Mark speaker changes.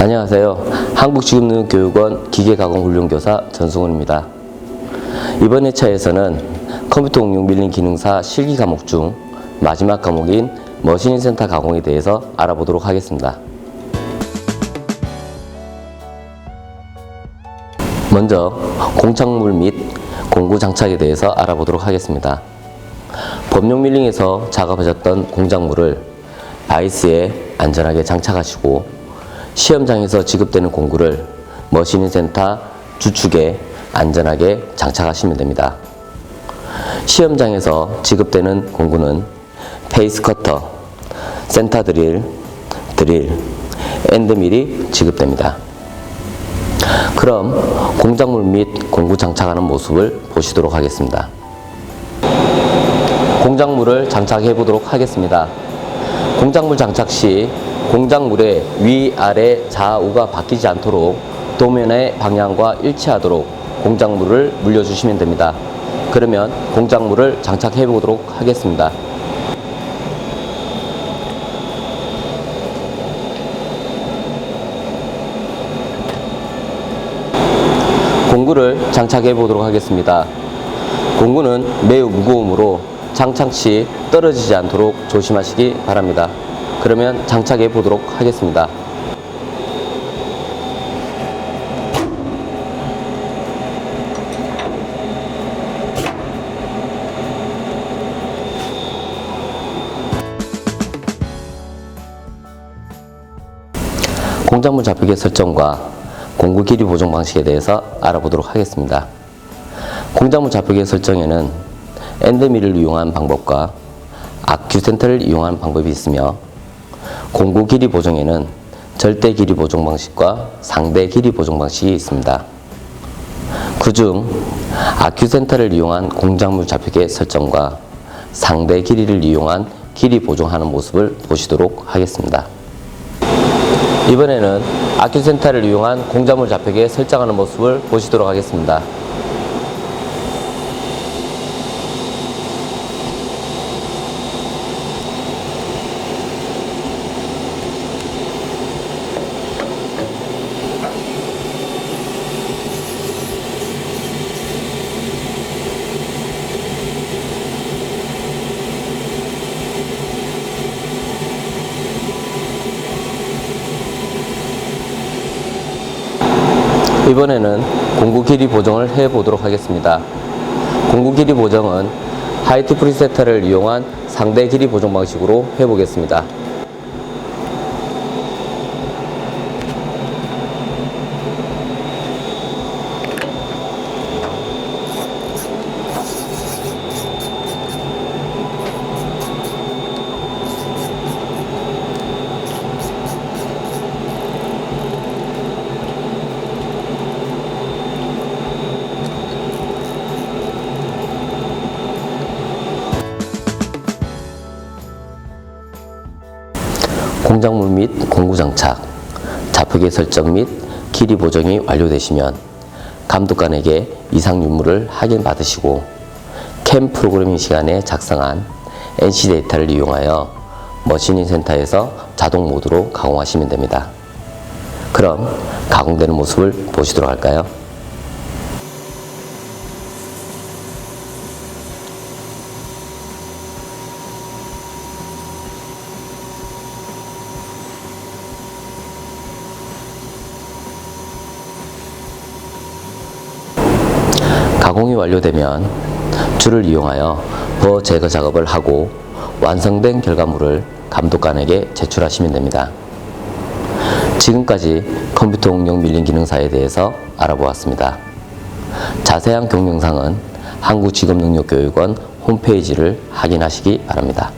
Speaker 1: 안녕하세요. 한국지급능력교육원 기계가공훈련교사 전승훈입니다. 이번 회차에서는 컴퓨터 응용 밀린 기능사 실기 과목 중 마지막 과목인 머신인 센터 가공에 대해서 알아보도록 하겠습니다. 먼저 공착물 및 공구 장착에 대해서 알아보도록 하겠습니다. 법용 밀링에서 작업하셨던 공작물을 바이스에 안전하게 장착하시고 시험장에서 지급되는 공구를 머신인 센터 주축에 안전하게 장착하시면 됩니다. 시험장에서 지급되는 공구는 페이스 커터, 센터 드릴, 드릴, 엔드밀이 지급됩니다. 그럼 공작물 및 공구 장착하는 모습을 보시도록 하겠습니다. 공작물을 장착해 보도록 하겠습니다. 공작물 장착 시 공작물의 위, 아래, 좌우가 바뀌지 않도록 도면의 방향과 일치하도록 공작물을 물려주시면 됩니다. 그러면 공작물을 장착해 보도록 하겠습니다. 공구를 장착해 보도록 하겠습니다. 공구는 매우 무거우므로 장착 시 떨어지지 않도록 조심하시기 바랍니다. 그러면 장착해 보도록 하겠습니다. 공작물 잡히기 설정과 공구 길이 보정 방식에 대해서 알아보도록 하겠습니다. 공작물 잡히기 설정에는 엔드밀을 이용한 방법과 아큐센터를 이용한 방법이 있으며 공구 길이 보정에는 절대 길이 보정 방식과 상대 길이 보정 방식이 있습니다. 그중 아큐센터를 이용한 공작물 잡히기 설정과 상대 길이를 이용한 길이 보정하는 모습을 보시도록 하겠습니다. 이번에는 아큐센터를 이용한 공작물 잡히기에 설정하는 모습을 보시도록 하겠습니다. 이번에는 공구 길이 보정을 해 보도록 하겠습니다. 공구 길이 보정은 하이트 프리세터를 이용한 상대 길이 보정 방식으로 해 보겠습니다. 공작물 및 공구 장착, 자폭의 설정 및 길이 보정이 완료되시면 감독관에게 이상 유무를 확인 받으시고 캠 프로그래밍 시간에 작성한 NC 데이터를 이용하여 머신인 센터에서 자동 모드로 가공하시면 됩니다. 그럼 가공되는 모습을 보시도록 할까요? 가공이 완료되면 줄을 이용하여 버 제거 작업을 하고 완성된 결과물을 감독관에게 제출하시면 됩니다. 지금까지 컴퓨터 응용 밀린 기능사에 대해서 알아보았습니다. 자세한 경영상은 한국직업능력교육원 홈페이지를 확인하시기 바랍니다.